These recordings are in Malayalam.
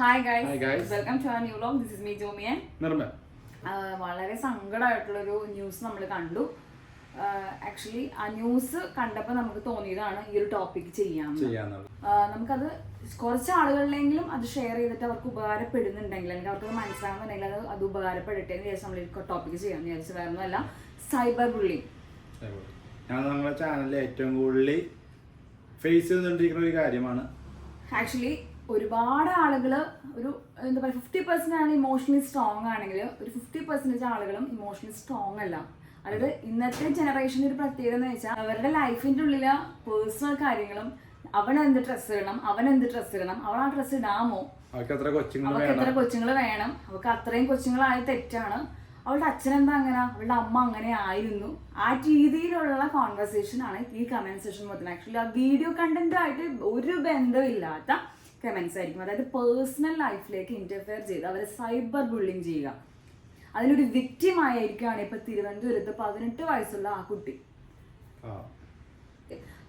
Hi guys guys. Welcome to new log this is me Jomiyan വളരെ സങ്കടമായിട്ടുള്ളൊരു ന്യൂസ് നമ്മൾ കണ്ടു. ആക്ച്വലി ആ ന്യൂസ് കണ്ടപ്പോൾ നമുക്ക് തോന്നിയതാണ് ഈ ഒരു ടോപ്പിക് ചെയ്യാം നമുക്കത് കുറച്ച് ആളുകളിലെങ്കിലും അത് ഷെയർ ചെയ്തിട്ട് അവർക്ക് ഉപകാരപ്പെടുന്നുണ്ടെങ്കിൽ അല്ലെങ്കിൽ അവർക്ക് മനസ്സിലാകുന്നുണ്ടെങ്കിൽ അത് അത് ഉപകാരപ്പെടട്ടെ എന്ന് വിചാരിച്ച് നമ്മൾ ഈ ടോപ്പിക് ചെയ്യാമെന്ന് വിചാരിച്ചു വേറെ ഒന്നുമല്ല സൈബർ ബുള്ളിങ് ഞാൻ നമ്മുടെ ചാനലിൽ ഏറ്റവും കൂടുതൽ ഫേസ് ചെയ്തുകൊണ്ടിരിക്കുന്ന ഒരു കാര്യമാണ്. ആക്ച്വലി ഒരുപാട് ആളുകൾ ഒരു എന്താ പറയുക ഫിഫ്റ്റി പെർസെന്റ് ആണ് ഇമോഷണലി സ്ട്രോങ് ആണെങ്കിൽ ഒരു ഫിഫ്റ്റി പെർസെന്റേജ് ആളുകളും ഇമോഷണലി സ്ട്രോങ് അല്ല. അതായത് ഇന്നത്തെ ജനറേഷന്റെ ഒരു പ്രത്യേകത എന്ന് വെച്ചാൽ അവരുടെ ലൈഫിന്റെ ഉള്ളിലെ പേഴ്സണൽ കാര്യങ്ങളും അവൻ എന്ത് ഡ്രസ്സ് ഇടണം അവൻ എന്ത് ഡ്രസ്സ് ഇടണം അവൾ ആ ഡ്രസ്സ് ഇടാമോ? അവർക്ക് എത്ര കൊച്ചുങ്ങൾ അവൾക്ക് എത്ര വേണം? കൊച്ചുങ്ങൾ വേണം? അവൾക്ക് അത്രയും കൊച്ചുങ്ങളായ തെറ്റാണ്. അവളുടെ അച്ഛൻ എന്താ അങ്ങനെ അവളുടെ അമ്മ അങ്ങനെ ആയിരുന്നു. ആ രീതിയിലുള്ള കോൺവെർസേഷൻ ആണ് ഈ കമന്റ് സെഷൻ മൊത്തം. ആക്ച്വലി ആ വീഡിയോ കണ്ടന്റ് ആയിട്ട് ഒരു ബന്ധമില്ലാത്ത കമന്റ്സ് ആയിരിക്കും. അതായത് പേഴ്സണൽ ലൈഫിലേക്ക് ഇന്റർഫെയർ ചെയ്ത് അവരെ സൈബർ ബുള്ളിങ് ചെയ്യുക. അതിനൊരു വിക്റ്റിം ആയിരിക്കുകയാണ് ഇപ്പൊ തിരുവനന്തപുരത്ത് പതിനെട്ട് വയസ്സുള്ള ആ കുട്ടി.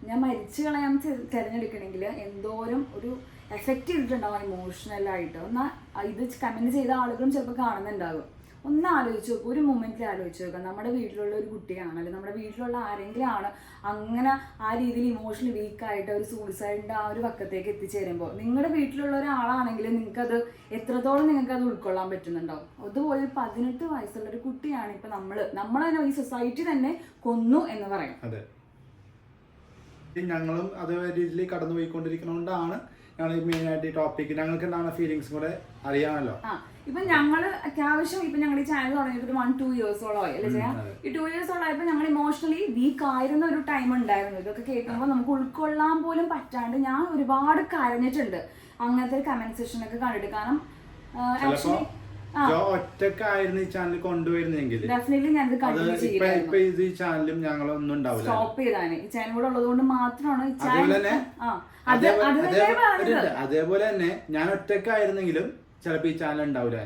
ഞാൻ മരിച്ചു കളയാൻ തിരഞ്ഞെടുക്കണമെങ്കിൽ എന്തോരം ഒരു എഫക്റ്റ് ചെയ്തിട്ടുണ്ടാവും ഇമോഷണലായിട്ട് എന്നാൽ ഇത് കമന്റ് ചെയ്ത ആളുകളും ചിലപ്പോൾ കാണുന്നുണ്ടാകും ഒന്ന് ആലോചിച്ച് നോക്കുക ഒരു മൊമെന്റിൽ ആലോചിച്ച് നോക്കുക നമ്മുടെ വീട്ടിലുള്ള ഒരു കുട്ടിയാണ് അല്ലെങ്കിൽ നമ്മുടെ വീട്ടിലുള്ള ആരെങ്കിലും ആണ് അങ്ങനെ ആ രീതിയിൽ ഇമോഷണലി വീക്കായിട്ട് ഒരു സൂയിസൈഡിന്റെ ആ ഒരു പക്കത്തേക്ക് എത്തിച്ചേരുമ്പോൾ നിങ്ങളുടെ വീട്ടിലുള്ള ഒരാളാണെങ്കിൽ നിങ്ങൾക്കത് എത്രത്തോളം നിങ്ങൾക്ക് അത് ഉൾക്കൊള്ളാൻ പറ്റുന്നുണ്ടോ? അതുപോലെ പതിനെട്ട് വയസ്സുള്ള ഒരു കുട്ടിയാണ് ഇപ്പൊ നമ്മൾ നമ്മൾ തന്നെ ഈ സൊസൈറ്റി തന്നെ കൊന്നു എന്ന് പറയാം. അതെ. ഞങ്ങളും അതേ രീതിയിൽ കടന്നു പോയിക്കൊണ്ടിരിക്കുന്നതുകൊണ്ടാണ് ഞങ്ങൾ മെയിൻ ആയിട്ട് ഈ ടോപ്പിക്ക് ഞങ്ങൾക്ക് ഉണ്ടാകുന്ന ഫീലിങ്സ് കൂടെ അറിയാമല്ലോ. ഇപ്പൊ ഞങ്ങൾ അത്യാവശ്യം ഇപ്പൊ ഞങ്ങൾ ഈ ചാനൽ തുടങ്ങിയിട്ട് ഒരു വൺ ടു ഇയേഴ്സോളമായി അല്ലേ ചെയ്യാം. ഈ ടു ഇയേഴ്സോളായപ്പോ ഞങ്ങൾ ഇമോഷണലി വീക്ക് ആയിരുന്ന ഒരു ടൈം ഉണ്ടായിരുന്നു. ഇതൊക്കെ കേൾക്കുമ്പോൾ നമുക്ക് ഉൾക്കൊള്ളാൻ പോലും പറ്റാണ്ട് ഞാൻ ഒരുപാട് കരഞ്ഞിട്ടുണ്ട്. അങ്ങനത്തെ ഒരു കമന്റ് സെക്ഷനൊക്കെ കണ്ടിട്ട്. കാരണം ആക്ച്വലി ഒറ്റക്കായിരുന്നു ഈ ചാനൽ കൊണ്ടുവരുന്നെങ്കിൽ ഇപ്പൊ ഇത് ഈ ചാനലും ഞങ്ങളൊന്നും ഉണ്ടാവില്ല. സ്റ്റോപ്പ് ഈ ചാനൽ കൂടെ ഉള്ളത് കൊണ്ട് മാത്രമാണ് അതേപോലെ തന്നെ അതേപോലെ തന്നെ ഞാൻ ഒറ്റക്കായിരുന്നെങ്കിലും ചിലപ്പോ ഈ ചാനൽ ഉണ്ടാവില്ല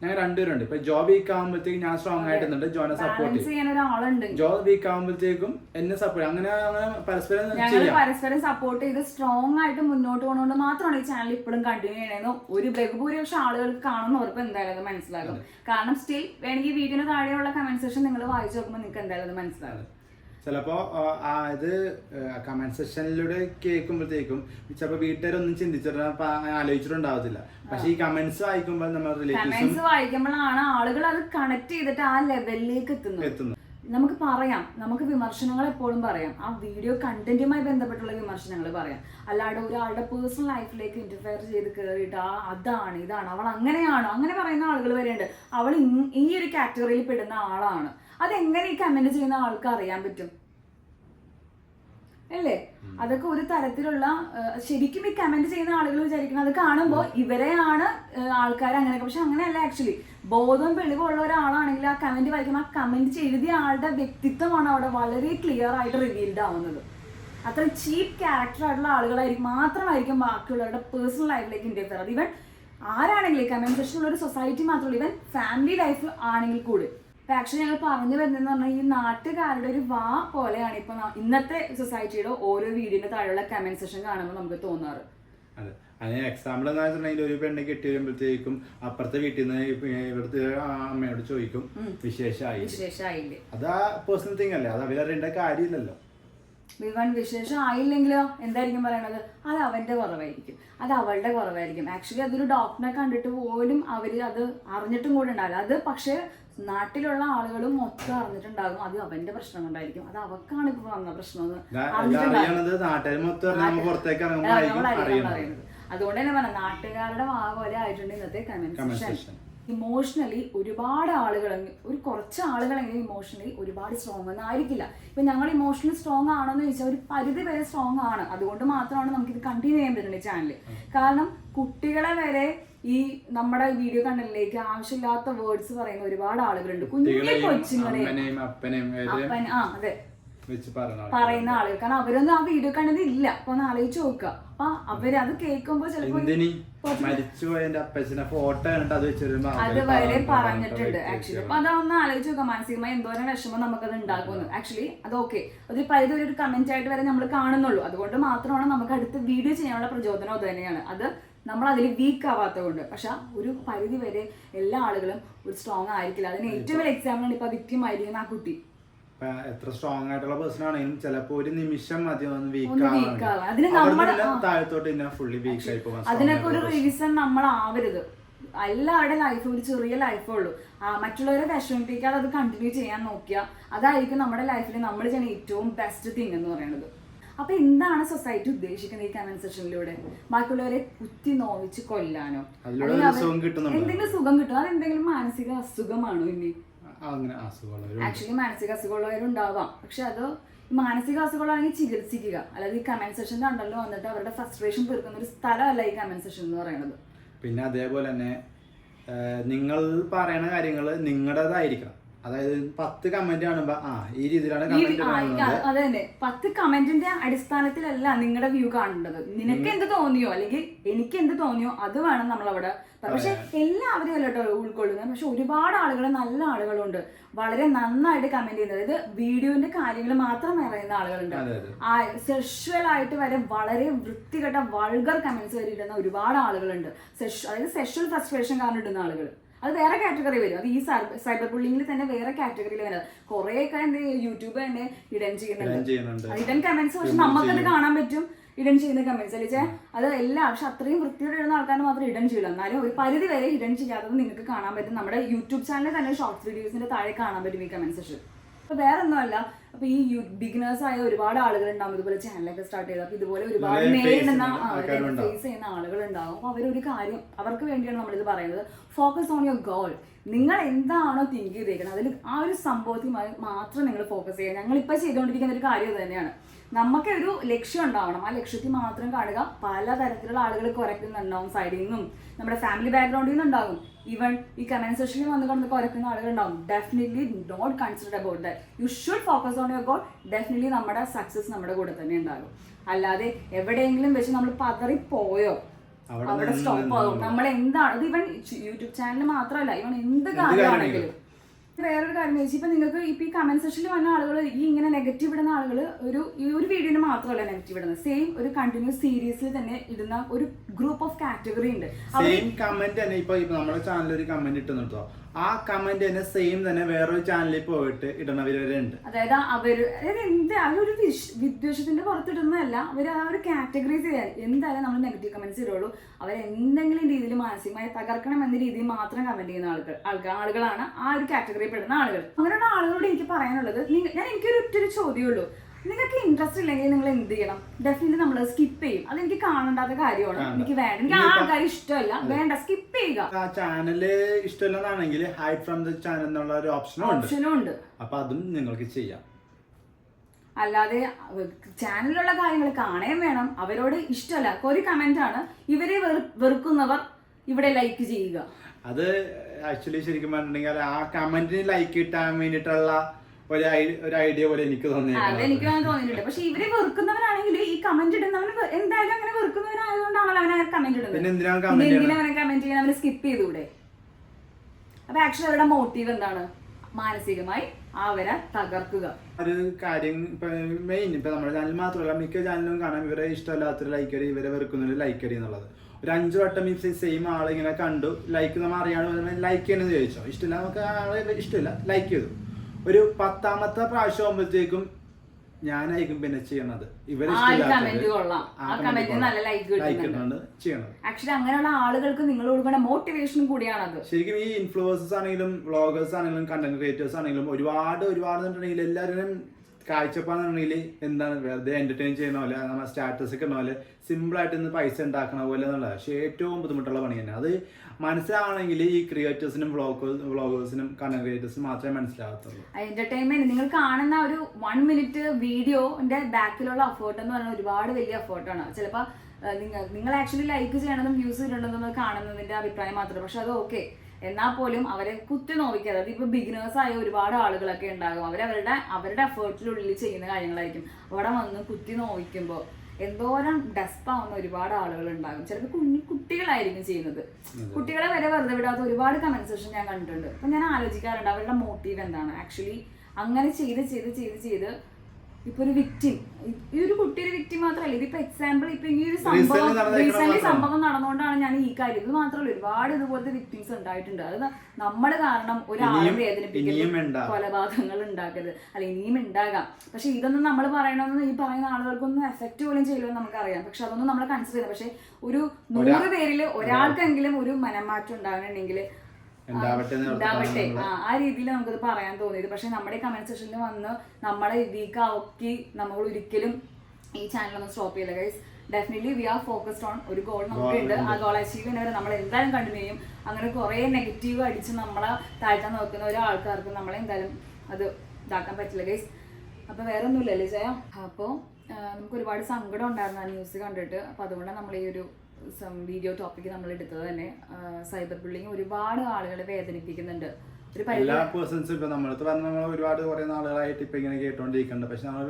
ഞങ്ങൾ രണ്ടുപേരുണ്ട്. ഇപ്പൊ ജോ വീക്ക് ആകുമ്പോഴത്തേക്കും ഞാൻ സ്ട്രോങ് ആയിട്ടുണ്ട്. ജോനെ സപ്പോർട്ട് ചെയ്യും. ജോ വീക്ക് ആകുമ്പോഴത്തേക്കും എന്നെ സപ്പോർട്ട് അങ്ങനെ അങ്ങനെ പരസ്പരം പരസ്പരം സപ്പോർട്ട് ചെയ്ത് സ്ട്രോങ് ആയിട്ട് മുന്നോട്ട് പോകുന്നതുകൊണ്ട് മാത്രമാണ് ഈ ചാനൽ ഇപ്പോഴും കണ്ടിന്യൂ ചെയ്യണമെന്ന് ഒരു ബഹുഭൂരിപക്ഷം ആളുകൾക്ക് കാണുന്നവർക്ക് എന്തായാലും അത് മനസ്സിലാകും. കാരണം സ്റ്റിൽ വേണമെങ്കിൽ വീഡിയോന് താഴെയുള്ള കമന്റ് സെഷൻ നിങ്ങൾ വായിച്ചു നോക്കുമ്പോൾ നിങ്ങൾക്ക് എന്തായാലും അത് മനസ്സിലാകും. ചിലപ്പോ അത് കമന്റ് സെക്ഷനിലൂടെ കേൾക്കുമ്പോഴത്തേക്കും ചിലപ്പോ വീട്ടുകാരൊന്നും ചിന്തിച്ചിട്ട് ആലോചിച്ചിട്ടുണ്ടാവത്തില്ല. പക്ഷെ ഈ കമന്റ്സ് വായിക്കുമ്പോൾ നമ്മൾ കമന്റ്സ് വായിക്കുമ്പോഴാണ് ആളുകൾ അത് കണക്ട് ചെയ്തിട്ട് ആ ലെവലിലേക്ക് എത്തുന്നത്. എത്തുന്നു നമുക്ക് പറയാം നമുക്ക് വിമർശനങ്ങൾ എപ്പോഴും പറയാം. ആ വീഡിയോ കണ്ടന്റുമായി ബന്ധപ്പെട്ടുള്ള വിമർശനങ്ങൾ പറയാം. അല്ലാതെ ഒരാളുടെ പേഴ്സണൽ ലൈഫിലേക്ക് ഇന്റർഫെയർ ചെയ്ത് കയറിയിട്ട് ആ അതാണ് ഇതാണ് അവൾ അങ്ങനെയാണോ? അങ്ങനെ പറയുന്ന ആളുകൾ വരെയുണ്ട്. അവൾ ഈ ഒരു കാറ്റഗറിയിൽ പെടുന്ന ആളാണ്. അതെങ്ങനെ ഈ കമന്റ് ചെയ്യുന്ന ആൾക്ക് അറിയാൻ പറ്റും? അല്ലേ? അതൊക്കെ ഒരു തരത്തിലുള്ള ശരിക്കും ഈ കമന്റ് ചെയ്യുന്ന ആളുകൾ വിചാരിക്കുന്നത് അത് കാണുമ്പോൾ ഇവരെയാണ് ആൾക്കാർ അങ്ങനെ പക്ഷെ അങ്ങനെയല്ല ആക്ച്വലി ബോധം വെളിവുള്ള ഒരാളാണെങ്കിൽ ആ കമന്റ് വായിക്കുമ്പോൾ ആ കമന്റ് എഴുതിയ ആളുടെ വ്യക്തിത്വമാണ് അവിടെ വളരെ ക്ലിയർ ആയിട്ട് റിവീൽഡ് ആവുന്നത്. അത്ര ചീപ്പ് ക്യാരക്ടർ ആയിട്ടുള്ള ആളുകളായിരിക്കും മാത്രമായിരിക്കും ബാക്കിയുള്ളവരുടെ പേഴ്സണൽ ലൈഫിലേക്ക് ഇന്റർഫിയർ അത് ഇവൻ ആരാണെങ്കിലും കമന്റ് സെക്ഷനുള്ള ഒരു സൊസൈറ്റി മാത്രമല്ല ഇവൻ ഫാമിലി ലൈഫ് ആണെങ്കിൽ കൂടി. ഇപ്പൊ ആക്ച്വലി ഞങ്ങൾ പറഞ്ഞു വരുന്നതെന്ന് പറഞ്ഞാൽ ഈ നാട്ടുകാരുടെ ഒരു വാ പോലെയാണ് ഇപ്പൊ ഇന്നത്തെ സൊസൈറ്റിയുടെ ഓരോ വീടിന്റെ താഴെയുള്ള കമന്റ് സെഷൻ കാണുമ്പോൾ നമുക്ക് തോന്നാറ്. അതെ. അതിന് എക്സാമ്പിൾ എന്ന് വെച്ചിട്ടുണ്ടെങ്കിൽ ഒരു പെണ്ണ് കെട്ടി വരുമ്പോഴത്തേക്കും അപ്പുറത്തെ വീട്ടിൽ നിന്ന് ഇവിടുത്തെ അമ്മയോട് ചോദിക്കും വിശേഷമായി വിശേഷമായില്ലേ അത് ആ പേഴ്സണൽ തിങ് അല്ലേ? അത് അവരറിയേണ്ട കാര്യമില്ലല്ലോ. വിവൻ വിശേഷം ആയില്ലെങ്കിലോ എന്തായിരിക്കും പറയണത്? അത് അവന്റെ കുറവായിരിക്കും. അത് അവളുടെ കുറവായിരിക്കും. ആക്ച്വലി അതൊരു ഡോക്ടറെ കണ്ടിട്ട് പോലും അവർ അത് അറിഞ്ഞിട്ടും കൂടെ ഉണ്ടാവില്ല. അത് പക്ഷേ നാട്ടിലുള്ള ആളുകളും മൊത്തം അറിഞ്ഞിട്ടുണ്ടാകും അത് അവന്റെ പ്രശ്നം കൊണ്ടായിരിക്കും. അത് അവക്കാണ് ഇപ്പൊ വന്ന പ്രശ്നം അതുകൊണ്ട് തന്നെ പറഞ്ഞ നാട്ടുകാരുടെ വാ പോലെ ആയിട്ടുണ്ട് ഇന്നത്തെ കമന്റ് ഇമോഷണലി ഒരുപാട് ആളുകൾ ഒരു കുറച്ച് ആളുകളെങ്കിലും ഇമോഷണലി ഒരുപാട് സ്ട്രോങ് ഒന്നും ആയിരിക്കില്ല ഇപ്പൊ ഞങ്ങൾ ഇമോഷണലി സ്ട്രോങ് ആണെന്ന് ചോദിച്ചാൽ ഒരു പരിധി വരെ സ്ട്രോങ് ആണ്. അതുകൊണ്ട് മാത്രമാണ് നമുക്ക് ഇത് കണ്ടിന്യൂ ചെയ്യാൻ പറ്റുന്നത് ചാനൽ കാരണം കുട്ടികളെ വരെ ഈ നമ്മുടെ വീഡിയോ കണ്ടലിലേക്ക് ആവശ്യമില്ലാത്ത വേർഡ്സ് പറയുന്ന ഒരുപാട് ആളുകളുണ്ട്. കുഞ്ഞു കൊച്ചിങ്ങനെ കൊച്ചുങ്ങളെ. അമ്മനെയും അപ്പൻ ആ അതെ. പറയുന്ന ആളുകൾ. കാരണം അവരൊന്നും ആ വീഡിയോ കണ്ടത് ഇല്ല. അപ്പൊ ഒന്ന് ആലോചിച്ച് നോക്കുക. അപ്പൊ അവർ അത് കേൾക്കുമ്പോ ചിലപ്പോ അത് വരെ പറഞ്ഞിട്ടുണ്ട് ആക്ച്വലി അപ്പൊ അതൊന്ന് ആലോചിച്ച് നോക്കാം. മാനസികമായി എന്തോരം വിഷമം നമുക്കത് ഉണ്ടാക്കുന്നു ആക്ച്വലി അത് ഓക്കെ അത് പരിധി ഒരു കമന്റ് ആയിട്ട് വരെ നമ്മൾ കാണുന്നുള്ളൂ. അതുകൊണ്ട് മാത്രമാണ് നമുക്ക് അടുത്ത വീഡിയോ ചെയ്യാനുള്ള പ്രചോദനം അത് തന്നെയാണ്. അത് നമ്മൾ അതിൽ വീക്ക് ആവാത്തതുകൊണ്ട്. പക്ഷെ ഒരു പരിധി വരെ എല്ലാ ആളുകളും ഒരു സ്ട്രോങ് ആയിരിക്കില്ല. അതിന് ഏറ്റവും വലിയ എക്സാമ്പിൾ ആണ് ഇപ്പൊ വിക്ടിം ആയിരിക്കുന്ന ആ കുട്ടി. എത്ര സ്ട്രോങ് ആയിട്ടുള്ള പേഴ്സൺ ആണെങ്കിലും ചിലപ്പോ ഒരു നിമിഷം മതി ഒന്ന് വീക്ക് താഴത്തോട്ട് പിന്നെ ഫുള്ളി വീക്ക് ആയി പോകാൻ അതിനൊക്കെ ഒരു റീസൺ നമ്മൾ ആവരുത് എല്ലാവരുടെ ലൈഫ് ഒരു ചെറിയ ലൈഫേ ഉള്ളൂ. മറ്റുള്ളവരെ വിഷമിപ്പിക്കാതെ അത് കണ്ടിന്യൂ ചെയ്യാൻ നോക്കിയ അതായിരിക്കും നമ്മുടെ ലൈഫിൽ നമ്മൾ ചെയ്യുന്ന ഏറ്റവും ബെസ്റ്റ് തിങ് എന്ന് പറയുന്നത് അപ്പൊ എന്താണ് സൊസൈറ്റി ഉദ്ദേശിക്കുന്നത് ഈ കമന്റ് സെഷനിലൂടെ ബാക്കിയുള്ളവരെ കുത്തി നോവിച്ച് കൊല്ലാനോ? എന്തെങ്കിലും സുഖം കിട്ടും. അത് എന്തെങ്കിലും മാനസിക അസുഖമാണോ ഇനി? അങ്ങനെ അസുഖമുള്ളവരും ആക്ച്വലി മാനസിക അസുഖമുള്ളവരുണ്ടാവാം. പക്ഷെ അത് മാനസിക അസുഖമുള്ളതാണെങ്കിൽ ചികിത്സിക്കുക. അല്ലാതെ ഈ കമന്റ് സെക്ഷൻ ഉണ്ടല്ലോ വന്നിട്ട് അവരുടെ ഫ്രസ്ട്രേഷൻ തീർക്കുന്ന ഒരു സ്ഥലമല്ല ഈ കമന്റ് സെഷൻ എന്ന് പറയുന്നത്. പിന്നെ അതേപോലെ തന്നെ നിങ്ങൾ പറയുന്ന കാര്യങ്ങൾ നിങ്ങളുടേതായിരിക്കണം. അതായത് പത്ത് കമന്റ് കാണുമ്പോ ആ ഈ രീതിയിലാണ് ഈ കമന്റ് ആ, ഈ അത് തന്നെ പത്ത് കമന്റിന്റെ അടിസ്ഥാനത്തിലല്ല നിങ്ങളുടെ വ്യൂ കാണേണ്ടത് നിനക്ക് എന്ത് തോന്നിയോ അല്ലെങ്കിൽ എനിക്ക് എന്ത് തോന്നിയോ അത് വേണം നമ്മൾ അവിടെ പക്ഷെ എല്ലാവരും അല്ല കേട്ടോ ഉൾക്കൊള്ളുന്നത്? പക്ഷെ ഒരുപാട് ആളുകൾ നല്ല ആളുകളുണ്ട്. വളരെ നന്നായിട്ട് കമന്റ് ചെയ്യുന്നത്. അതായത് വീഡിയോന്റെ കാര്യങ്ങൾ മാത്രം പറയുന്ന ആളുകളുണ്ട്. സെക്ഷുവൽ ആയിട്ട് വരെ വളരെ വൃത്തികെട്ട വൾഗർ കമന്റ്സ് വരെ ഇടുന്ന ഒരുപാട് ആളുകളുണ്ട്. സെഷ് അതായത് സെക്ഷൽ ഫ്രസ്ട്രേഷൻ കാരണം ഇടുന്ന ആളുകൾ അത് വേറെ കാറ്റഗറി വരും. അത് ഈ സൈബർ ബുള്ളിങ്ങിൽ തന്നെ വേറെ കാറ്റഗറിയിൽ വരുന്നത് കുറേയൊക്കെ എന്ത് യൂട്യൂബ് തന്നെ ഇടൻ ചെയ്യുന്നുണ്ട്. ഇടൻ കമന്റ്സ് പക്ഷെ നമുക്കത് കാണാൻ പറ്റും ഇടൻ ചെയ്യുന്ന കമന്റ്സ് അല്ലേ അത് എല്ലാ പക്ഷെ അത്രയും വൃത്തിയോടെ ഇടുന്ന ആൾക്കാർ മാത്രം ഇടൻ ചെയ്യില്ല എന്നാലും ഒരു പരിധി വരെ ഇടൻ ചെയ്യാത്തത് നിങ്ങൾക്ക് കാണാൻ പറ്റും. നമ്മുടെ യൂട്യൂബ് ചാനലിൽ തന്നെ ഷോർട്സ് വീഡിയോസിന്റെ താഴെ കാണാൻ പറ്റും ഈ കമന്റ് സെഷൻ അപ്പൊ വേറെ ഒന്നുമല്ല അപ്പൊ ഈ ബിഗിനേഴ്സ് ആയ ഒരുപാട് ആളുകൾ ഉണ്ടാവും ഇതുപോലെ ചാനലൊക്കെ സ്റ്റാർട്ട് ചെയ്ത്. അപ്പൊ ഇതുപോലെ ഒരുപാട് നേരിടുന്ന. ഫേസ് ചെയ്യുന്ന ആളുകൾ ഉണ്ടാവും അപ്പൊ അവരൊരു കാര്യം അവർക്ക് വേണ്ടിയാണ് നമ്മളിത് പറയുന്നത്. ഫോക്കസ് ഓൺ യുവർ ഗോൾ നിങ്ങൾ എന്താണോ തിങ്ക് ചെയ്തേക്കുന്നത് അതിൽ ആ ഒരു സംഭവത്തിൽ മാത്രം നിങ്ങൾ ഫോക്കസ് ചെയ്യുക. ഞങ്ങൾ ഇപ്പൊ ചെയ്തുകൊണ്ടിരിക്കുന്ന ഒരു കാര്യം തന്നെയാണ് നമുക്ക് ഒരു ലക്ഷ്യം ഉണ്ടാവണം. ആ ലക്ഷ്യത്തിൽ മാത്രം കാണുക. പലതരത്തിലുള്ള ആളുകൾ കുറയ്ക്കുന്നുണ്ടാവും സൈഡിൽ നിന്നും. നമ്മുടെ ഫാമിലി ബാക്ക്ഗ്രൗണ്ടിൽ നിന്നുണ്ടാകും ഈവൻ ഈ കമന്റ് സെക്ഷനിൽ വന്ന് കൊണ്ട് കുറയ്ക്കുന്ന ആളുകൾ ഉണ്ടാവും definitely dot consider about that you should focus on your goal definitely നമ്മുടെ സക്സസ് നമ്മുടെ കൂടെ തന്നെ ഉണ്ടാകും. അല്ലാതെ എവിടെയെങ്കിലും വെച്ച് നമ്മൾ പതറി പോയോ അവിടെ സ്റ്റോപ്പ് ആകും നമ്മൾ എന്താണ് ഇത് ഇവൻ യൂട്യൂബ് ചാനൽ മാത്രമല്ല ഇവൻ എന്ത് കാര്യമാണെങ്കിലും. വേറൊരു കാര്യം ചോദിച്ചു ഇപ്പൊ നിങ്ങൾക്ക് ഇപ്പൊ ഈ കമന്റ് സെക്ഷനിൽ വന്ന ആളുകൾ ഈ ഇങ്ങനെ നെഗറ്റീവ് ഇടുന്ന ആളുകൾ ഒരു ഈ ഒരു വീഡിയോന് മാത്രമല്ല നെഗറ്റീവ് ഇടുന്നത്. സെയിം ഒരു കണ്ടിന്യൂസ് സീരീസിൽ തന്നെ ഇടുന്ന ഒരു ഗ്രൂപ്പ് ഓഫ് കാറ്റഗറി ഉണ്ട്. സെയിം കമന്റ് തന്നെ ഇപ്പൊ നമ്മുടെ ചാനലിൽ ഒരു കമന്റ് ഇട്ട് നിർത്തോ ആ കമന്റ് തന്നെ സെയിം തന്നെ വേറൊരു ചാനലിൽ പോയിട്ട് ഇടണവര് വരെ ഉണ്ട് അതായത് അവർ അതായത് എന്ത് അവരൊരു വിഷ്- വിദ്വേഷത്തിന്റെ പുറത്തിടുന്നതല്ല അവർ ആ ഒരു കാറ്റഗറൈസ് ചെയ്യാൻ. എന്തായാലും നമ്മൾ നെഗറ്റീവ് കമന്റ്സ് ഇടുള്ളൂ. അവർ എന്തെങ്കിലും രീതിയിൽ മാനസികമായി തകർക്കണം എന്ന രീതിയിൽ മാത്രം കമന്റ് ചെയ്യുന്ന ആളുകൾ ആൾക്കാർ ആളുകളാണ് ആ ഒരു കാറ്റഗറിയിൽ പെടുന്ന ആളുകൾ. അങ്ങനെയുള്ള ആളുകളോട് എനിക്ക് പറയാനുള്ളത് ഞാൻ എനിക്കൊരു ഒറ്റൊരു ചോദ്യമുള്ളൂ നിങ്ങൾക്ക് ഇൻട്രസ്റ്റ് ഇല്ലെങ്കിൽ നിങ്ങൾ എന്ത് ചെയ്യണം? ഡെഫിനറ്റ്ലി നമ്മൾ സ്കിപ്പ് ചെയ്യും. അതെനിക്ക് കാണണ്ടാത്ത കാര്യമാണ്. എനിക്ക് വേണ്ട. എനിക്ക് ആ ആൾക്കാർ ഇഷ്ടമല്ല. വേണ്ട. സ്കിപ്പ് ചെയ്യുക. ആ ചാനൽ ഇഷ്ടമല്ലെന്നാണെങ്കിൽ ഹൈഡ് ഫ്രം ദ ചാനൽ എന്നുള്ള ഒരു ഓപ്ഷനും ഓപ്ഷനും ഉണ്ട്. അപ്പൊ അതും നിങ്ങൾക്ക് ചെയ്യാം. അല്ലാതെ ചാനലിലുള്ള കാര്യങ്ങൾ കാണുകയും വേണം. അവരോട് ഇഷ്ടമല്ല. ഒരു കമന്റ് ആണ്. ഇവരെ വെറു- വെറുക്കുന്നവർ ഇവിടെ ലൈക്ക് ചെയ്യുക. അത് ആക്ച്വലി ശരിക്കും പറഞ്ഞിട്ടുണ്ടെങ്കിൽ ആ കമന്റിന് ലൈക്ക് കിട്ടാൻ വേണ്ടിയിട്ടുള്ള ഒരു ഒരു ഐഡിയ പോലെ എനിക്ക് തോന്നിയത് എനിക്ക് തോന്നിയിട്ടുണ്ട്. പക്ഷെ ഇവരെ വെറുക്കുന്നവരാണെങ്കിൽ ഈ കമന്റ് ഇടുന്നവന് എന്തായാലും അങ്ങനെ വെറുക്കുന്നവരായതുകൊണ്ടാണല്ലോ അവനെ കമന്റ് ഇടുന്നത്? പിന്നെ എന്തിനാണ് കമന്റ് എന്തിനാ അവനെ കമന്റ് ചെയ്യാൻ അവനെ സ്കിപ്പ് ചെയ്തൂടെ അപ്പൊ ആക്ച്വലി അവരുടെ മോട്ടീവ് എന്താണ്? മാനസികമായി അവരെ തകർക്കുക. ഒരു കാര്യം ഇപ്പൊ മെയിൻ ഇപ്പൊ നമ്മുടെ ചാനൽ മാത്രമല്ല മിക്ക ചാനലും കാണാം ഇവരെ ഇഷ്ടമല്ലാത്തൊരു ലൈക്ക് അടി ഇവരെ വെറുക്കുന്നൊരു ലൈക്ക് അടി എന്നുള്ളത്. ഒരു അഞ്ചു വട്ടം ഈ സെയിം ആളിങ്ങനെ ഇങ്ങനെ കണ്ടു ലൈക്ക് നമ്മൾ അറിയാണ്ട് ലൈക്ക് ചെയ്യണമെന്ന് ചോദിച്ചോ? ഇഷ്ടമില്ല നമുക്ക് ആളെ ഇഷ്ടമില്ല ലൈക്ക് ചെയ്തു. ഒരു പത്താമത്തെ പ്രാവശ്യം ആകുമ്പോഴത്തേക്കും ഞാനായിരിക്കും പിന്നെ ചെയ്യണത്. ഇവരെ ചെയ്യണത് ആക്ച്വലി അങ്ങനെയുള്ള ആളുകൾക്ക് നിങ്ങൾ കൂടെ മോട്ടിവേഷൻ കൂടിയാണത്. ശരിക്കും ഈ ഇൻഫ്ലുവൻസേഴ്സ് ആണെങ്കിലും വ്ളോഗേഴ്സ് ആണെങ്കിലും കണ്ടന്റ് ക്രിയേറ്റേഴ്സ് ആണെങ്കിലും ഒരുപാട് ഒരുപാട് എല്ലാവരും കാഴ്ചപ്പാടുണ്ടെങ്കിൽ എന്താണ് വെറുതെ എന്റർടൈൻ ചെയ്യുന്ന പോലെ നമ്മൾ സ്റ്റാറ്റസ് ഒക്കെ പോലെ സിമ്പിളായിട്ട് ഇന്ന് പൈസ ഉണ്ടാക്കണ പോലെ എന്നുള്ളത് പക്ഷേ ഏറ്റവും ബുദ്ധിമുട്ടുള്ള പണി തന്നെ. അത് മനസ്സിലാവണമെങ്കിൽ ഈ ക്രിയേറ്റേഴ്സിനും വ്ളോഗേഴ്സ് വ്ളോഗേഴ്സിനും കണ്ടന്റ് ക്രിയേറ്റേഴ്സിനും മാത്രമേ മനസ്സിലാകത്തുള്ളൂ എന്റർടൈൻമെന്റ് നിങ്ങൾ കാണുന്ന ഒരു വൺ മിനിറ്റ് വീഡിയോന്റെ ബാക്കിലുള്ള അഫോർട്ട് എന്ന് പറഞ്ഞാൽ ഒരുപാട് വലിയ അഫോർട്ടാണ് ചിലപ്പോൾ നിങ്ങൾ ആക്ച്വലി ലൈക്ക് ചെയ്യണതും വ്യൂസ് ഇടണതും കാണുന്നതിന്റെ അഭിപ്രായം മാത്രമേ പക്ഷെ അത് ഓക്കെ എന്നാൽ പോലും അവരെ കുത്തി നോവിക്കുക. അതായത് ഇപ്പൊ ബിഗിനേഴ്സ് ആയ ഒരുപാട് ആളുകളൊക്കെ ഉണ്ടാകും. അവർ അവരുടെ അവരുടെ എഫേർട്ടിനുള്ളിൽ ചെയ്യുന്ന കാര്യങ്ങളായിരിക്കും. അവിടെ വന്ന് കുത്തി നോവിക്കുമ്പോൾ എന്തോരം ഡെസ്പാവുന്ന ഒരുപാട് ആളുകൾ ഉണ്ടാകും. ചിലപ്പോൾ കുഞ്ഞു കുട്ടികളായിരിക്കും ചെയ്യുന്നത്. കുട്ടികളെ വരെ വെറുതെ വിടാത്ത ഒരുപാട് കമന്റ് സെഷൻ ഞാൻ കണ്ടിട്ടുണ്ട്. അപ്പൊ ഞാൻ ആലോചിക്കാറുണ്ട് അവരുടെ മോട്ടീവ് എന്താണ്? ആക്ച്വലി അങ്ങനെ ചെയ്ത് ചെയ്ത് ചെയ്ത് ചെയ്ത് ഇപ്പൊ ഒരു വിക്ടിം ഈ ഒരു കുട്ടി ഒരു വിക്ടിം മാത്രമല്ല ഇതിപ്പോ എക്സാമ്പിൾ ഇപ്പൊ ഈ ഒരു സംഭവം റീസെന്റ് സംഭവം നടന്നുകൊണ്ടാണ് ഞാൻ ഈ കാര്യം. ഇത് മാത്രമല്ല ഒരുപാട് ഇതുപോലത്തെ വിക്ടിംസ് ഉണ്ടായിട്ടുണ്ട്. അത് നമ്മൾ കാരണം ഒരാളെ വേദനിപ്പിക്കുന്നത് കൊലപാതകങ്ങൾ ഉണ്ടാക്കരുത് അല്ല ഇനിയും ഉണ്ടാകാം. പക്ഷെ ഇതൊന്നും നമ്മൾ പറയണമെന്ന് ഈ പറയുന്ന ആളുകൾക്കൊന്നും എഫക്റ്റ് പോലും ചെയ്യില്ലെന്ന് നമുക്കറിയാം. പക്ഷെ അതൊന്നും നമ്മൾ കൺസിഡർ ചെയ്യുന്നത് പക്ഷെ ഒരു നൂറ് പേരിൽ ഒരാൾക്കെങ്കിലും ഒരു മനംമാറ്റം ഉണ്ടാകണമെങ്കിൽ ഉണ്ടാവട്ടെ ആ രീതിയിൽ നമുക്കത് പറയാൻ തോന്നിയത്. പക്ഷെ നമ്മുടെ കമന്റ് സെക്ഷനിൽ വന്ന് നമ്മളെ വീക്ക് ആക്കി നമ്മൾ ഒരിക്കലും ഈ ചാനൽ ഒന്ന് സ്റ്റോപ്പ് ചെയ്യില്ല guys definitely we are focused on ഒരു ഗോൾ നമുക്കുണ്ട്. ആ ഗോൾ അച്ചീവ് ചെയ്യുന്നവരെ നമ്മൾ എന്തായാലും കണ്ടിന്യൂ ചെയ്യും. അങ്ങനെ കുറേ നെഗറ്റീവ് അടിച്ച് നമ്മളെ താഴ്ത്താൻ നോക്കുന്ന ഒരാൾക്കാർക്ക് നമ്മളെ എന്തായാലും അത് ഇതാക്കാൻ പറ്റില്ല ഗൈസ് അപ്പൊ വേറെ ഒന്നുമില്ലല്ലേ ജയ? അപ്പോൾ നമുക്ക് ഒരുപാട് സങ്കടം ഉണ്ടായിരുന്നു ആ ന്യൂസ് കണ്ടിട്ട്. അപ്പൊ അതുകൊണ്ടാണ് നമ്മൾ ഈ ഒരു വീഡിയോ ടോപ്പിക് നമ്മൾ എടുത്തത് തന്നെ. സൈബർ ബുള്ളിങ് ഒരുപാട് ആളുകളെ വേദനിപ്പിക്കുന്നുണ്ട്. എല്ലാ പേഴ്സൺസും ഇപ്പൊ നമ്മളടുത്ത് പറഞ്ഞ നമ്മൾ ഒരുപാട് കുറെ നാളുകളായിട്ട് ഇപ്പൊ ഇങ്ങനെ കേട്ടോണ്ടിരിക്കുന്നുണ്ട്. പക്ഷെ നമ്മൾ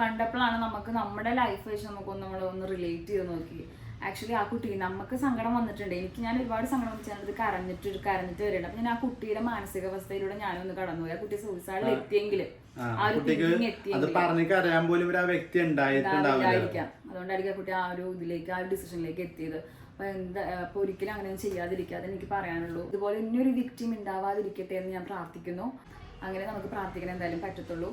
കണ്ടപ്പോഴാണ് നമുക്ക് നമ്മുടെ ലൈഫ് വെച്ച് നമുക്കൊന്ന് നമ്മൾ ഒന്ന് റിലേറ്റ് ചെയ്ത് നോക്കി. ആക്ച്വലി ആ കുട്ടി നമുക്ക് സങ്കടം വന്നിട്ടുണ്ട്. എനിക്ക് ഞാൻ ഒരുപാട് സങ്കടം ഞാനത് കരഞ്ഞിട്ട് കരഞ്ഞിട്ട് വരുന്നുണ്ട് അപ്പൊ ഞാൻ ആ കുട്ടിയുടെ മാനസികാവസ്ഥയിലൂടെ ഞാനൊന്ന് കടന്നുപോയി ആ കുട്ടി സൂയിസൈഡിൽ എത്തിയെങ്കിൽ ആ, ഒരു തിങ്കിങ് എത്തിയെങ്കിൽ അതുകൊണ്ടായിരിക്കും ആ കുട്ടി ആ ഒരു ഇതിലേക്ക് ആ ഒരു ഡിസിഷനിലേക്ക് എത്തിയത്. അപ്പൊ എന്താ അപ്പൊ ഒരിക്കലും അങ്ങനെ ചെയ്യാതിരിക്കാതെ എനിക്ക് പറയാനുള്ളൂ. ഇതുപോലെ ഇനിയൊരു വിക്ടിം ഉണ്ടാവാതിരിക്കട്ടെ എന്ന് ഞാൻ പ്രാർത്ഥിക്കുന്നു. അങ്ങനെ നമുക്ക് പ്രാർത്ഥിക്കാൻ എന്തായാലും പറ്റത്തുള്ളൂ.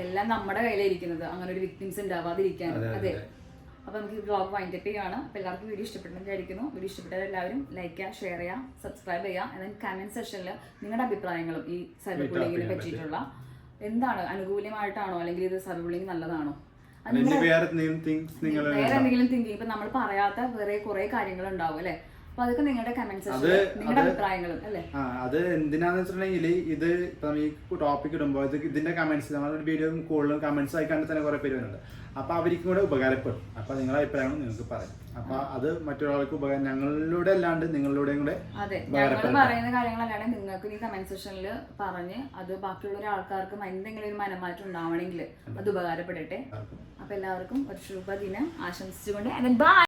എല്ലാം നമ്മുടെ കയ്യിലിരിക്കുന്നത് അങ്ങനെ ഒരു വിക്ടിംസ് ഉണ്ടാവാതിരിക്കാൻ. അതെ. അപ്പൊ നമുക്ക് ഈ വ്ളോഗ് വൈൻഡ് അപ്പ് ചെയ്യുകയാണ് അപ്പോൾ എല്ലാവർക്കും വീഡിയോ ഇഷ്ടപ്പെട്ടെന്ന് വിചാരിക്കുന്നു. വീഡിയോ ഇഷ്ടപ്പെട്ടാൽ എല്ലാവരും ലൈക്ക് ചെയ്യുക ഷെയർ ചെയ്യുക സബ്സ്ക്രൈബ് ചെയ്യുക എന്നാൽ കമന്റ് സെക്ഷനിൽ നിങ്ങളുടെ അഭിപ്രായങ്ങളും ഈ സൈബർ ബുള്ളിങ്ങിനെ പറ്റിയിട്ടുള്ള എന്താണ് അനുകൂലമായിട്ടാണോ അല്ലെങ്കിൽ ഇത് സൈബർ ബുള്ളിങ് നല്ലതാണോ? വേറെ എന്തെങ്കിലും തിങ്കിങ് ഇപ്പം നമ്മൾ പറയാത്ത വേറെ കുറേ കാര്യങ്ങളുണ്ടാവും അല്ലെ? അപ്പൊ അതൊക്കെ നിങ്ങളുടെ കമന്റ്സ് നിങ്ങളുടെ അഭിപ്രായങ്ങളും അല്ലേ? അത് എന്തിനാന്ന് വെച്ചിട്ടുണ്ടെങ്കിൽ ഇത് ഇപ്പൊ ഈ ടോപ്പിക് ഇടുമ്പോൾ ഇത് ഇതിന്റെ കമന്റ്സ് നമ്മുടെ വീഡിയോ കൂടുതലും കമന്റ്സ് ആയിക്കാണ്ട് കണ്ട് തന്നെ കുറെ പേര് വരുന്നുണ്ട്. അപ്പൊ അവർക്കും കൂടെ ഉപകാരപ്പെടും. അപ്പൊ നിങ്ങളുടെ അഭിപ്രായങ്ങൾ നിങ്ങൾക്ക് പറയാം. അപ്പൊ അത് മറ്റൊരാൾക്ക് ഉപകാരം ഞങ്ങളിലൂടെ അല്ലാണ്ട് നിങ്ങളിലൂടെയും കൂടെ അതെ ഞങ്ങൾ പറയുന്ന കാര്യങ്ങളല്ലാണ്ട് നിങ്ങൾക്ക് ഈ കമന്റ് സെക്ഷനിൽ പറഞ്ഞ് അത് ബാക്കിയുള്ള ഒരാൾക്കാർക്കും എന്തെങ്കിലും ഒരു മനമാറ്റം ഉണ്ടാവണമെങ്കിൽ അത് ഉപകാരപ്പെടട്ടെ. അപ്പൊ എല്ലാവർക്കും ഒരു ശുഭദിനം. ആശംസിച്ചുകൊണ്ട് ബൈ